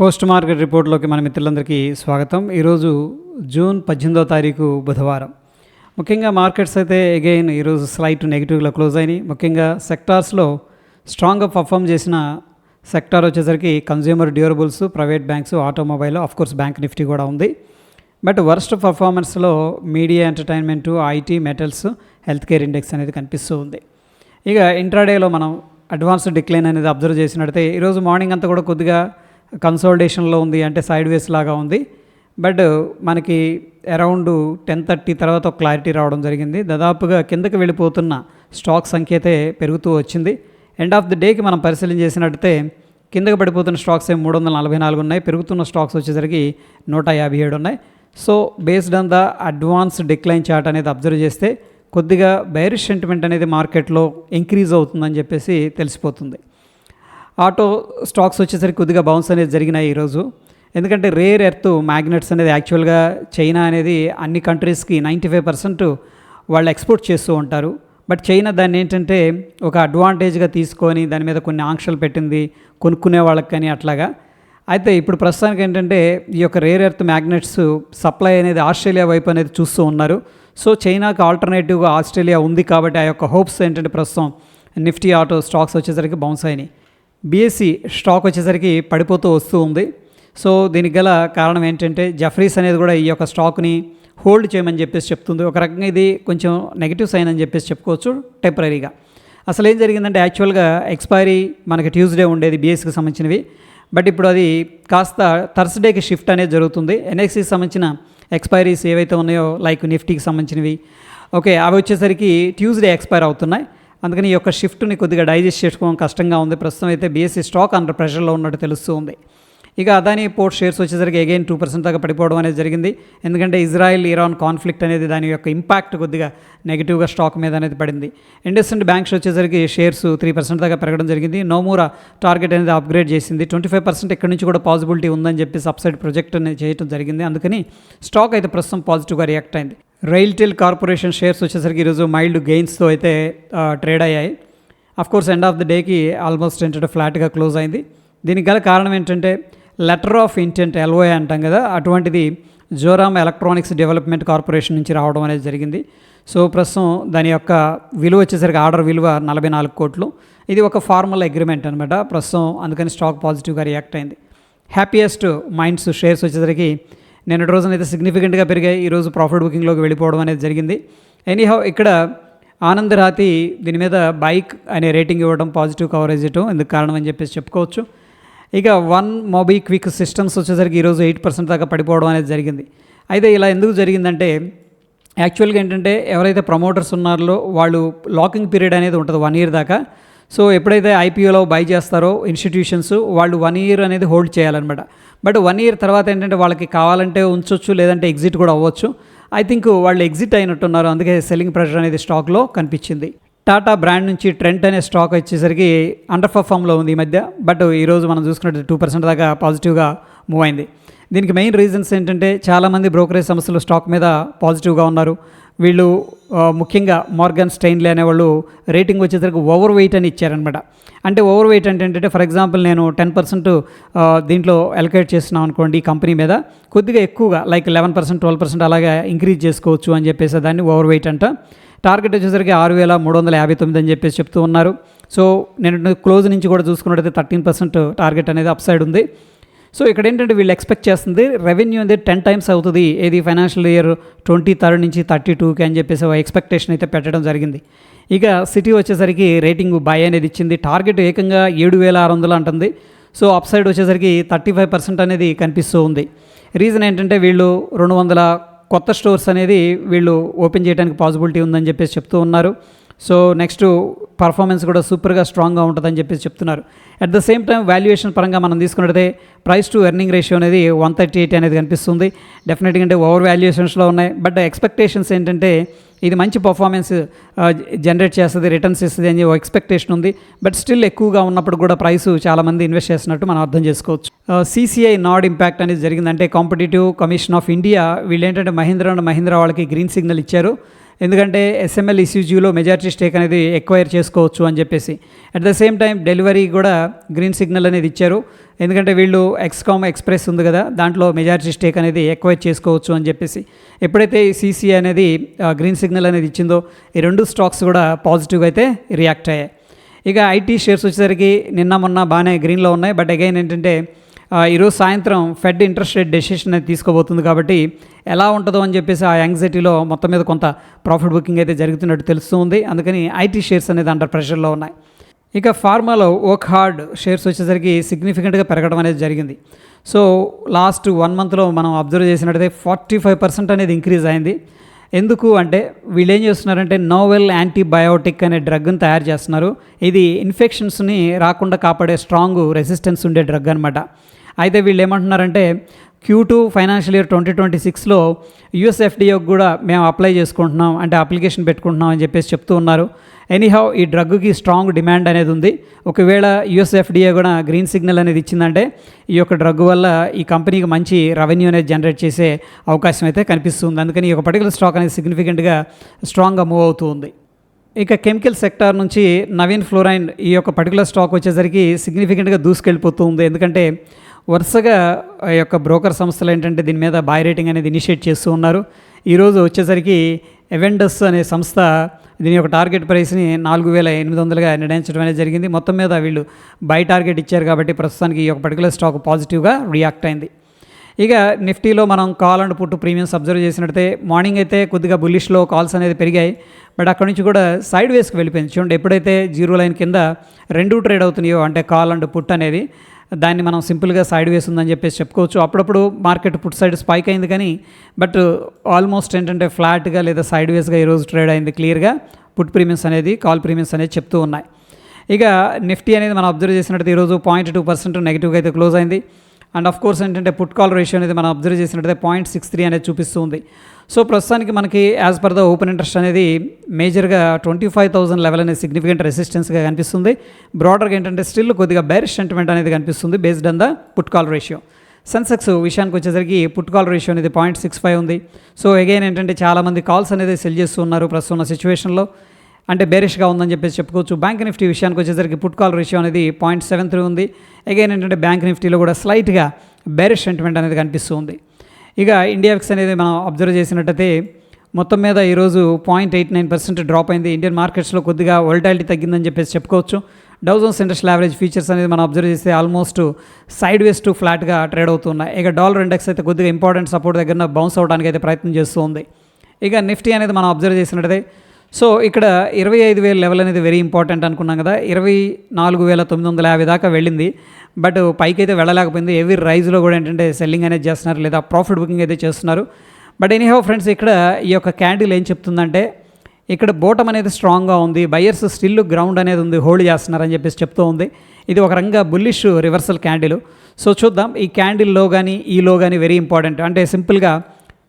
Post market రిపోర్ట్లోకి మన మిత్రులందరికీ స్వాగతం. ఈరోజు జూన్ పద్దెనిమిదో తారీఖు బుధవారం. ముఖ్యంగా మార్కెట్స్ అయితే అగైన్ ఈరోజు స్లైట్ నెగిటివ్లో క్లోజ్ అయినాయి. ముఖ్యంగా సెక్టార్స్లో స్ట్రాంగ్గా పర్ఫామ్ చేసిన సెక్టార్ వచ్చేసరికి consumer durables private banks automobile course bank Nifty కూడా ఉంది. But worst పర్ఫార్మెన్స్లో media entertainment IT metals health care index అనేది కనిపిస్తూ ఉంది. ఇక ఇంట్రాడేలో మనం అడ్వాన్స్ డిక్లైన్ అనేది అబ్జర్వ్ చేసినట్టయితే ఈరోజు మార్నింగ్ అంతా కూడా కొద్దిగా కన్సోల్టేషన్లో ఉంది అంటే సైడ్ వేస్ లాగా ఉంది. బట్ మనకి అరౌండ్ టెన్ థర్టీ తర్వాత ఒక క్లారిటీ రావడం జరిగింది. దాదాపుగా కిందకి వెళ్ళిపోతున్న స్టాక్ సంఖ్య అయితే పెరుగుతూ వచ్చింది. ఎండ్ ఆఫ్ ది డేకి మనం పరిశీలన చేసినట్టయితే కిందకి పడిపోతున్న స్టాక్స్ ఏమి మూడు వందల నలభై నాలుగు ఉన్నాయి. పెరుగుతున్న స్టాక్స్ వచ్చేసరికి నూట యాభై ఏడు ఉన్నాయి. So based on the advance decline chart అనేది అబ్జర్వ్ చేస్తే కొద్దిగా బైరిష్ సెంటిమెంట్ అనేది మార్కెట్లో ఇంక్రీజ్ అవుతుందని చెప్పేసి తెలిసిపోతుంది. ఆటో స్టాక్స్ వచ్చేసరికి కొద్దిగా బౌన్స్ అనేది జరిగినాయి ఈరోజు. ఎందుకంటే రేర్ ఎర్త్ మ్యాగ్నెట్స్ అనేది యాక్చువల్గా చైనా అనేది అన్ని కంట్రీస్కి నైంటీ ఫైవ్ పర్సెంట్ వాళ్ళు ఎక్స్పోర్ట్ చేస్తూ ఉంటారు. బట్ చైనా దాన్ని ఏంటంటే ఒక అడ్వాంటేజ్గా తీసుకొని దాని మీద కొన్ని ఆంక్షలు పెట్టింది కొనుక్కునే వాళ్ళకి కానీ అట్లాగా. అయితే ఇప్పుడు ప్రస్తుతానికి ఏంటంటే ఈ యొక్క రేర్ ఎర్త్ మ్యాగ్నెట్స్ సప్లై అనేది ఆస్ట్రేలియా వైపు అనేది చూస్తూ ఉన్నారు. సో చైనాకి ఆల్టర్నేటివ్గా ఆస్ట్రేలియా ఉంది కాబట్టి ఆ యొక్క హోప్స్ ఏంటంటే ప్రస్తుతం నిఫ్టీ ఆటో స్టాక్స్ వచ్చేసరికి బౌన్స్ అయినాయి. బీఎస్సీ స్టాక్ వచ్చేసరికి పడిపోతూ వస్తూ ఉంది. సో దీనికి గల కారణం ఏంటంటే జఫ్రీస్ అనేది కూడా ఈ యొక్క స్టాక్ని హోల్డ్ చేయమని చెప్పేసి చెప్తుంది. ఒక రకంగా ఇది కొంచెం నెగిటివ్ సైన్ అని చెప్పేసి చెప్పుకోవచ్చు టెంపరీగా. అసలు ఏం జరిగిందంటే యాక్చువల్గా ఎక్స్పైరీ మనకి ట్యూస్డే ఉండేది బీఎస్సీకి సంబంధించినవి. బట్ ఇప్పుడు అది కాస్త థర్స్డేకి షిఫ్ట్ అనేది జరుగుతుంది. ఎన్ఎక్సీకి సంబంధించిన ఎక్స్పైరీస్ ఏవైతే ఉన్నాయో లైక్ నిఫ్టీకి సంబంధించినవి. ఓకే అవి వచ్చేసరికి ట్యూస్డే ఎక్స్పైర్ అవుతున్నాయి. అందుకని ఈ యొక్క షిఫ్ట్ని కొద్దిగా డైజెస్ట్ చేసుకోవడం కష్టంగా ఉంది. ప్రస్తుతం అయితే బీఎస్సీ స్టాక్ అండర్ ప్రెషర్లో ఉన్నట్టు తెలుస్తూ ఉంది. ఇక అదాని పోర్ట్ షేర్స్ వచ్చేసరికి అగైన్ టూ పర్సెంట్ దాకా పడిపోవడం అనేది జరిగింది. ఎందుకంటే ఇజ్రాయెల్ ఇరాన్ కాన్ఫ్లిక్ట్ అనేది దాని యొక్క ఇంపాక్ట్ కొద్దిగా నెగిటివ్గా స్టాక్ మీద అనేది పడింది. ఇండస్ అండ్ బ్యాంక్స్ వచ్చేసరికి షేర్స్ త్రీ పర్సెంట్ దాకా పెరగడం జరిగింది. నోమూరా టార్గెట్ అనేది అప్గ్రేడ్ చేసింది. ట్వంటీ ఫైవ్ పర్సెంట్ ఇక్కడ నుంచి కూడా పాసిబిలిటీ ఉందని చెప్పి సబ్సైడ్ ప్రొజెక్ట్ అనేది చేయడం జరిగింది. అందుకని స్టాక్ అయితే ప్రస్తుతం పాజిటివ్గా రియాక్ట్ అయింది. రైల్టెల్ కార్పొరేషన్ షేర్స్ వచ్చేసరికి ఈరోజు మైల్డ్ గెయిన్స్తో అయితే ట్రేడ్ అయ్యాయి. Of course end of the డేకి ఆల్మోస్ట్ ఏంటంటే ఫ్లాట్గా క్లోజ్ అయింది. దీనికి గల కారణం ఏంటంటే లెటర్ ఆఫ్ ఇంటెంట్ ఎల్ఓఏ అంటాం కదా అటువంటిది జోరామ్ ఎలక్ట్రానిక్స్ డెవలప్మెంట్ కార్పొరేషన్ నుంచి రావడం అనేది జరిగింది. సో ప్రస్తుతం దాని యొక్క విలువ వచ్చేసరికి ఆర్డర్ విలువ నలభై నాలుగు కోట్లు. ఇది ఒక ఫార్మల్ అగ్రిమెంట్ అనమాట ప్రస్తుతం అందుకని స్టాక్ పాజిటివ్గా రియాక్ట్ అయింది. హ్యాపీయెస్ట్ మైండ్స్ షేర్స్ వచ్చేసరికి నిన్నటి రోజున అయితే సిగ్నిఫికెంట్గా పెరిగాయి. ఈరోజు ప్రాఫిట్ బుకింగ్లోకి వెళ్ళిపోవడం అనేది జరిగింది. ఎనీహౌ ఇక్కడ ఆనంద్ రాతి దీని మీద బైక్ అనే రేటింగ్ ఇవ్వడం పాజిటివ్ కవరేజ్ ఇవ్వడం ఎందుకు కారణం అని చెప్పేసి చెప్పుకోవచ్చు. ఇక వన్ మొబీ క్విక్ సిస్టమ్స్ వచ్చేసరికి ఈరోజు ఎయిట్ పర్సెంట్ దాకా పడిపోవడం అనేది జరిగింది. అయితే ఇలా ఎందుకు జరిగిందంటే యాక్చువల్గా ఏంటంటే ఎవరైతే ప్రమోటర్స్ ఉన్నారో వాళ్ళు లాకింగ్ పీరియడ్ అనేది ఉంటుంది వన్ ఇయర్ దాకా. సో ఎప్పుడైతే ఐపీఓలో బై చేస్తారో ఇన్స్టిట్యూషన్స్ వాళ్ళు వన్ ఇయర్ అనేది హోల్డ్ చేయాలన్నమాట. బట్ వన్ ఇయర్ తర్వాత ఏంటంటే వాళ్ళకి కావాలంటే ఉంచవచ్చు లేదంటే ఎగ్జిట్ కూడా అవ్వచ్చు. ఐ థింక్ వాళ్ళు ఎగ్జిట్ అయినట్టున్నారు. అందుకే సెల్లింగ్ ప్రెషర్ అనేది స్టాక్లో కనిపించింది. టాటా బ్రాండ్ నుంచి ట్రెంట్ అనే స్టాక్ వచ్చేసరికి అండర్ పర్ఫామ్లో ఉంది ఈ మధ్య. బట్ ఈరోజు మనం చూసుకున్నట్టు టూ పర్సెంట్ దాకా పాజిటివ్గా మూవ్ అయింది. దీనికి మెయిన్ రీజన్స్ ఏంటంటే చాలామంది బ్రోకరేజ్ సంస్థలు స్టాక్ మీద పాజిటివ్గా ఉన్నారు. వీళ్ళు ముఖ్యంగా మార్గన్ స్టైన్లే అనేవాళ్ళు రేటింగ్ వచ్చేసరికి ఓవర్ వెయిట్ అని ఇచ్చారనమాట అంటే ఓవర్ వెయిట్ అంటే ఏంటంటే ఫర్ ఎగ్జాంపుల్ నేను టెన్ పర్సెంట్ దీంట్లో అలొకేట్ చేస్తున్నాను అనుకోండి ఈ కంపెనీ మీద కొద్దిగా ఎక్కువగా like eleven percent twelve percent అలాగే ఇంక్రీజ్ చేసుకోవచ్చు అని చెప్పేసి దాన్ని ఓవర్ వెయిట్ అంట. టార్గెట్ వచ్చేసరికి ఆరు వేల మూడు వందల యాభై తొమ్మిది అని చెప్పేసి చెప్తూ ఉన్నారు. సో నేను క్లోజ్ నుంచి కూడా చూసుకున్నట్టయితే థర్టీన్ పర్సెంట్ టార్గెట్ అనేది అప్ సైడ్ ఉంది. సో ఇక్కడ ఏంటంటే వీళ్ళు ఎక్స్పెక్ట్ చేస్తుంది రెవెన్యూ అనేది టెన్ టైమ్స్ అవుతుంది. ఏది ఫైనాన్షియల్ ఇయర్ ట్వంటీ థర్డ్ నుంచి థర్టీ టూకి అని చెప్పేసి ఒక ఎక్స్పెక్టేషన్ అయితే పెట్టడం జరిగింది. ఇక సిటీ వచ్చేసరికి రేటింగ్ బై అనేది ఇచ్చింది. టార్గెట్ ఏకంగా ఏడు వేల ఆరు వందలు అంటుంది. సో అప్ సైడ్ వచ్చేసరికి థర్టీ ఫైవ్ పర్సెంట్ అనేది కనిపిస్తూ ఉంది. రీజన్ ఏంటంటే వీళ్ళు రెండు వందల కొత్త స్టోర్స్ అనేది వీళ్ళు ఓపెన్ చేయడానికి పాసిబిలిటీ ఉందని చెప్పేసి చెప్తూ ఉన్నారు. సో నెక్స్ట్ పర్ఫార్మెన్స్ కూడా సూపర్గా స్ట్రాంగ్గా ఉంటుందని చెప్పేసి చెప్తున్నారు. At the same time valuation పరంగా మనం తీసుకున్నట్టే ప్రైస్ టు ఎర్నింగ్ రేషియో అనేది వన్ థర్టీ ఎయిట్ అనేది కనిపిస్తుంది. డెఫినెట్గా అంటే ఓవర్ వాల్యుయేషన్స్లో ఉన్నాయి. బట్ ఎక్స్పెక్టేషన్స్ ఏంటంటే ఇది మంచి పర్ఫార్మెన్స్ జనరేట్ చేస్తుంది రిటర్న్స్ ఇస్తుంది అని ఎక్స్పెక్టేషన్ ఉంది. బట్ స్టిల్ ఎక్కువగా ఉన్నప్పుడు కూడా ప్రైస్ చాలామంది ఇన్వెస్ట్ చేస్తున్నట్టు మనం అర్థం చేసుకోవచ్చు. సీసీఐ నాడ్ ఇంపాక్ట్ అనేది జరిగిందంటే కాంపిటేటివ్ కమిషన్ ఆఫ్ ఇండియా వీళ్ళు ఏంటంటే మహీంద్రా అండ్ మహీంద్ర వాళ్ళకి గ్రీన్ సిగ్నల్ ఇచ్చారు. ఎందుకంటే ఎస్ఎంఎల్ ఇస్యూజీలో మెజారిటీ స్టేక్ అనేది ఎక్వైర్ చేసుకోవచ్చు అని చెప్పేసి. At the same time delivery కూడా గ్రీన్ సిగ్నల్ అనేది ఇచ్చారు. ఎందుకంటే వీళ్ళు ఎక్స్కామ్ ఎక్స్ప్రెస్ ఉంది కదా దాంట్లో మెజారిటీ స్టేక్ అనేది ఎక్వైర్ చేసుకోవచ్చు అని చెప్పేసి. ఎప్పుడైతే సీసీ అనేది గ్రీన్ సిగ్నల్ అనేది ఇచ్చిందో ఈ రెండు స్టాక్స్ కూడా పాజిటివ్గా అయితే రియాక్ట్ అయ్యాయి. ఇక ఐటీ షేర్స్ వచ్చేసరికి నిన్న మొన్న బాగానే గ్రీన్లో ఉన్నాయి. బట్ అగైన్ ఏంటంటే ఈరోజు సాయంత్రం ఫెడ్ ఇంట్రెస్ట్ రేట్ డెసిషన్ అనేది తీసుకోబోతుంది కాబట్టి ఎలా ఉంటుందో అని చెప్పేసి ఆ యాంగ్జైటీలో మొత్తం మీద కొంత ప్రాఫిట్ బుకింగ్ అయితే జరుగుతున్నట్టు తెలుస్తుంది. అందుకని ఐటీ షేర్స్ అనేది అండర్ ప్రెషర్లో ఉన్నాయి. ఇక ఫార్మాలో ఓక్ హార్డ్ షేర్స్ వచ్చేసరికి సిగ్నిఫికెంట్గా పెరగడం అనేది జరిగింది. సో లాస్ట్ వన్ మంత్లో మనం అబ్జర్వ్ చేసినట్టయితే ఫార్టీ ఫైవ్ పర్సెంట్ అనేది ఇంక్రీజ్ అయింది. ఎందుకు అంటే వీళ్ళు ఏం చేస్తున్నారంటే నోవెల్ యాంటీబయోటిక్ అనే డ్రగ్ని తయారు చేస్తున్నారు. ఇది ఇన్ఫెక్షన్స్ని రాకుండా కాపాడే స్ట్రాంగ్ రెసిస్టెన్స్ ఉండే డ్రగ్ అనమాట అయితే వీళ్ళు ఏమంటున్నారంటే Q two financial year twenty twenty సిక్స్లో యుఎస్ఎఫ్డిఓకి కూడా మేము అప్లై చేసుకుంటున్నాం అంటే అప్లికేషన్ పెట్టుకుంటున్నాం అని చెప్పేసి చెప్తూ ఉన్నారు. ఎనీహౌ ఈ డ్రగ్కి స్ట్రాంగ్ డిమాండ్ అనేది ఉంది. ఒకవేళ యుఎస్ఎఫ్డిఏ కూడా గ్రీన్ సిగ్నల్ అనేది ఇచ్చిందంటే ఈ యొక్క డ్రగ్ వల్ల ఈ కంపెనీకి మంచి రెవెన్యూ అనేది జనరేట్ చేసే అవకాశం అయితే కనిపిస్తుంది. అందుకని ఈ యొక్క పర్టికులర్ స్టాక్ అనేది సిగ్నిఫికెంట్గా స్ట్రాంగ్గా మూవ్ అవుతూ ఉంది. ఇక కెమికల్ సెక్టార్ నుంచి నవీన్ ఫ్లోరైన్ ఈ యొక్క పర్టికులర్ స్టాక్ వచ్చేసరికి సిగ్నిఫికెంట్గా దూసుకెళ్ళిపోతూ ఉంది. ఎందుకంటే వరుసగా ఆ యొక్క బ్రోకర్ సంస్థలు ఏంటంటే దీని మీద బాయ్ రేటింగ్ అనేది ఇనిషియేట్ చేస్తూ ఉన్నారు. ఈరోజు వచ్చేసరికి ఎవెండస్ అనే సంస్థ దీని యొక్క టార్గెట్ ప్రైస్ని నాలుగు వేల ఎనిమిది వందలుగా నిర్ణయించడం అనేది జరిగింది. మొత్తం మీద వీళ్ళు బై టార్గెట్ ఇచ్చారు కాబట్టి ప్రస్తుతానికి ఈ యొక్క పర్టికులర్ స్టాక్ పాజిటివ్గా రియాక్ట్ అయింది. ఇక నిఫ్టీలో మనం call and put premiums observe చేసినట్టయితే మార్నింగ్ అయితే కొద్దిగా బుల్లిష్లో కాల్స్ అనేది పెరిగాయి. బట్ అక్కడ నుంచి కూడా సైడ్ వేస్కి వెళ్ళిపోయింది. చూడండి ఎప్పుడైతే జీరో లైన్ కింద రెండు ట్రేడ్ అవుతున్నాయో అంటే కాల్ అండ్ పుట్ అనేది దాన్ని మనం సింపుల్గా సైడ్ వేస్ ఉందని చెప్పేసి చెప్పుకోవచ్చు. అప్పుడప్పుడు మార్కెట్ పుట్ సైడ్ స్పైక్ అయింది కానీ బట్ ఆల్మోస్ట్ ఏంటంటే ఫ్లాట్గా లేదా సైడ్ వేస్గా ఈరోజు ట్రేడ్ అయింది క్లియర్గా. పుట్ ప్రీమియమ్స్ అనేది కాల్ ప్రీమియమ్స్ అనేది చెప్తూ ఉన్నాయి. ఇక నిఫ్టీ అనేది మనం అబ్జర్వ్ చేసినట్టు ఈరోజు పాయింట్ టూ పర్సెంట్ నెగిటివ్గా అయితే క్లోజ్ అయింది. అండ్ ఆఫ్ కోర్స్ ఏంటంటే పుట్ కాల్ రేషియో అనేది మనం అబ్జర్వ్ చేసినట్టయితే పాయింట్ సిక్స్ త్రీ అనేది చూపిస్తుంది సో ప్రస్తుతానికి మనకి as per the open interest అనేది మేజర్గా ట్వంటీ ఫైవ్ థౌసండ్ లెవెల్ అనేది సిగ్నిఫికెంట్ రెసిస్టెన్స్గా కనిపిస్తుంది. బ్రాడర్గా ఏంటంటే స్టిల్ కొద్దిగా బెరిష్ సెంటిమెంట్ అనేది కనిపిస్తుంది based on the put call ratio Sensex విషయానికి వచ్చేసరికి పుట్ కాల్ రేషియో అనేది పాయింట్ సిక్స్ ఫైవ్ ఉంది. సో అగైన్ ఏంటంటే చాలామంది కాల్స్ అనేది సెల్ చేస్తూ ఉన్నారు ప్రస్తుతం సిచ్యువేషన్లో అంటే బేరిష్గా ఉందని చెప్పేసి చెప్పుకోవచ్చు. బ్యాంక్ నిఫ్టీ విషయానికి వచ్చేసరికి పుట్ కాల్ రేషియో అనేది పాయింట్ సెవెన్ త్రీ ఉంది. అగైన్ ఏంటంటే బ్యాంక్ నిఫ్టీలో కూడా స్లైట్గా బెరిష్ సెంటిమెంట్ అనేది కనిపిస్తుంది. ఇక ఇండియాక్స్ అనేది మనం అబ్జర్వ్ చేసినట్టయితే మొత్తం మీద ఈరోజు point eight nine percent drop అయింది. ఇండియన్ మార్కెట్స్లో కొద్దిగా వోల్టాలిటీ తగ్గిందని చెప్పేసి చెప్పుకోవచ్చు. డౌజన్స్ ఇండస్ట్రియల్ యావరేజ్ ఫీచర్స్ అనేది మనం అబ్జర్వ్ చేస్తే ఆల్మోస్ట్ సైడ్ వేస్ టు ఫ్లాట్గా ట్రేడ్ అవుతున్నాయి. ఇక డాలర్ ఇండెక్స్ అయితే కొద్దిగా ఇంపార్టెంట్ సపోర్ట్ దగ్గర బౌన్స్ అవడానికి అయితే ప్రయత్నం చేస్తూ ఉంది ఇక నిఫ్టీ అనేది మనం అబ్జర్వ్ చేసినట్టయితే సో ఇక్కడ ఇరవై ఐదు వేల లెవెల్ అనేది వెరీ ఇంపార్టెంట్ అనుకున్నాం కదా. ఇరవై నాలుగు వేల తొమ్మిది వందల యాభై దాకా వెళ్ళింది. బట్ పైకి అయితే వెళ్ళలేకపోయింది ఎవరి రైజ్లో కూడా ఏంటంటే సెల్లింగ్ అనేది చేస్తున్నారు లేదా ప్రాఫిట్ బుకింగ్ అయితే చేస్తున్నారు. బట్ ఎనీహౌ ఫ్రెండ్స్ ఇక్కడ ఈ యొక్క క్యాండిల్ ఏం చెప్తుందంటే ఇక్కడ బోటం అనేది స్ట్రాంగ్గా ఉంది. బయర్స్ స్టిల్ గ్రౌండ్ అనేది ఉంది. హోల్డ్ చేస్తున్నారని చెప్పేసి చెప్తూ ఉంది. ఇది ఒక రంగా బుల్లిష్ రివర్సల్ క్యాండిల్ సో చూద్దాం. ఈ క్యాండిల్లో కానీ ఈలో కానీ వెరీ ఇంపార్టెంట్ అంటే సింపుల్గా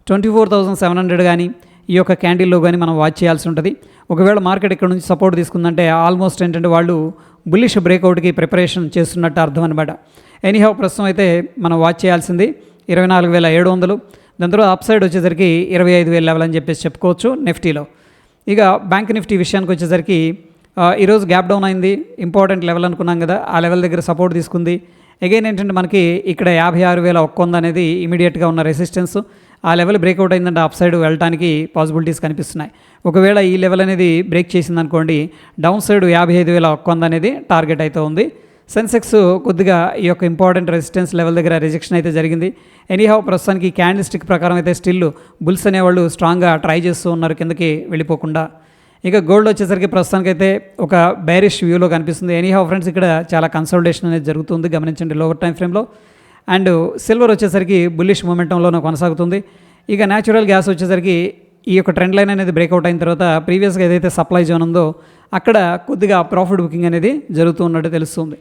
twenty four thousand seven hundred కానీ ఈ యొక్క క్యాండిల్లో కానీ మనం వాచ్ చేయాల్సి ఉంటుంది. ఒకవేళ మార్కెట్ ఇక్కడ నుంచి సపోర్ట్ తీసుకుందంటే ఆల్మోస్ట్ ఏంటంటే వాళ్ళు బుల్లిష్ బ్రేక్అవుట్కి ప్రిపరేషన్ చేస్తున్నట్టు అర్థం అనమాట ఎనీహౌ ప్రస్తుతం అయితే మనం వాచ్ చేయాల్సింది ఇరవై నాలుగు వేల ఏడు వందలు. దాని తర్వాత అప్ సైడ్ వచ్చేసరికి ఇరవై ఐదు వేల లెవెల్ అని చెప్పేసి చెప్పుకోవచ్చు నిఫ్టీలో. ఇక బ్యాంక్ నిఫ్టీ విషయానికి వచ్చేసరికి ఈరోజు గ్యాప్ డౌన్ అయింది. ఇంపార్టెంట్ లెవెల్ అనుకున్నాం కదా ఆ లెవెల్ దగ్గర సపోర్ట్ తీసుకుంది. అగైన్ ఏంటంటే మనకి ఇక్కడ యాభై ఆరు వేల ఒక్క వంద అనేది ఇమీడియట్గా ఉన్న రెసిస్టెన్స్. ఆ లెవెల్ బ్రేక్అవుట్ అయిందంటే అప్ సైడ్ వెళ్ళడానికి పాసిబిలిటీస్ కనిపిస్తున్నాయి. ఒకవేళ ఈ లెవెల్ అనేది బ్రేక్ చేసింది అనుకోండి డౌన్ సైడ్ యాభై ఐదు వేల ఒక్క వంద అనేది టార్గెట్ అయితే ఉంది. సెన్సెక్స్ కొద్దిగా ఈ యొక్క ఇంపార్టెంట్ రెసిస్టెన్స్ లెవెల్ దగ్గర రిజెక్షన్ అయితే జరిగింది. ఎనీహౌ ప్రస్తుతానికి క్యాండిల్ స్టిక్ ప్రకారం అయితే స్టిల్ బుల్స్ అనేవాళ్ళు స్ట్రాంగ్గా ట్రై చేస్తూ ఉన్నారు కిందకి వెళ్ళిపోకుండా. ఇక గోల్డ్ వచ్చేసరికి ప్రస్తుతానికి అయితే ఒక బేరిష్ వ్యూలో కనిపిస్తుంది. ఎనీహౌ ఫ్రెండ్స్ ఇక్కడ చాలా కన్సల్టేషన్ అనేది జరుగుతుంది. గమనించండి లోవర్ టైం ఫ్రేమ్లో అండ్ సిల్వర్ వచ్చేసరికి బుల్లిష్ మూమెంటంలోనే కొనసాగుతుంది. ఇక న్యాచురల్ గ్యాస్ వచ్చేసరికి ఈ యొక్క ట్రెండ్ లైన్ అనేది బ్రేక్అవుట్ అయిన తర్వాత ప్రీవియస్గా ఏదైతే సప్లై జోన్ ఉందో అక్కడ కొద్దిగా ప్రాఫిట్ బుకింగ్ అనేది జరుగుతూ ఉన్నట్టు తెలుస్తుంది.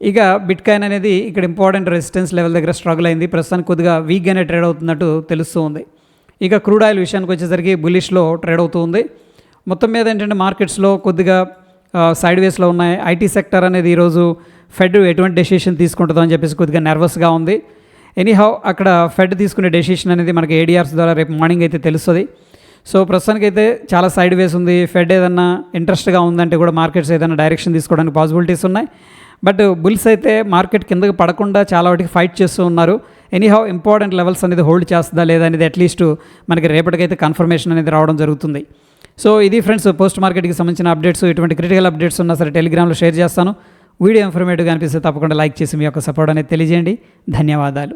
ఇక బిట్ కాయిన్ అనేది ఇక్కడ ఇంపార్టెంట్ రెసిస్టెన్స్ లెవెల్ దగ్గర స్ట్రగుల్ అయింది. ప్రస్తుతానికి కొద్దిగా వీక్గానే ట్రేడ్ అవుతున్నట్టు తెలుస్తూ ఉంది. ఇక క్రూడ్ ఆయిల్ విషయానికి వచ్చేసరికి బులిష్లో ట్రేడ్ అవుతూ ఉంది. మొత్తం మీద ఏంటంటే మార్కెట్స్లో కొద్దిగా సైడ్ వేస్లో ఉన్నాయి. ఐటీ సెక్టర్ అనేది ఈరోజు ఫెడ్ ఎటువంటి డెసిషన్ తీసుకుంటుందో అని చెప్పేసి కొద్దిగా నర్వస్గా ఉంది. ఎనీహౌ అక్కడ ఫెడ్ తీసుకునే డెసిషన్ అనేది మనకి ఏడిఆర్స్ ద్వారా రేపు మార్నింగ్ అయితే తెలుస్తుంది. సో ప్రస్తుతానికైతే చాలా సైడ్ వేస్ ఉంది. ఫెడ్ ఏదన్నా ఇంట్రెస్ట్గా ఉందంటే కూడా మార్కెట్స్ ఏదైనా డైరెక్షన్ తీసుకోవడానికి పాసిబిలిటీస్ ఉన్నాయి. బట్ బుల్స్ అయితే మార్కెట్ కిందకి పడకుండా చాలా వాటికి ఫైట్ చేస్తూ ఉన్నారు. ఎనీహౌ ఇంపార్టెంట్ లెవెల్స్ అనేది హోల్డ్ చేస్తుందా లేదా అనేది అట్లీస్ట్ మనకి రేపటికైతే కన్ఫర్మేషన్ అనేది రావడం జరుగుతుంది. సో ఇది ఫ్రెండ్స్ పోస్ట్ మార్కెట్కి సంబంధించిన అప్డేట్స్. ఇటువంటి క్రిటికల్ అప్డేట్స్ ఉన్నా సరే టెలిగ్రామ్లో షేర్ చేస్తాను. వీడియో ఇన్ఫర్మేటివ్గా అనిపిస్తే తప్పకుండా లైక్ చేసి మీ యొక్క సపోర్ట్ అనేది తెలియజేయండి. ధన్యవాదాలు.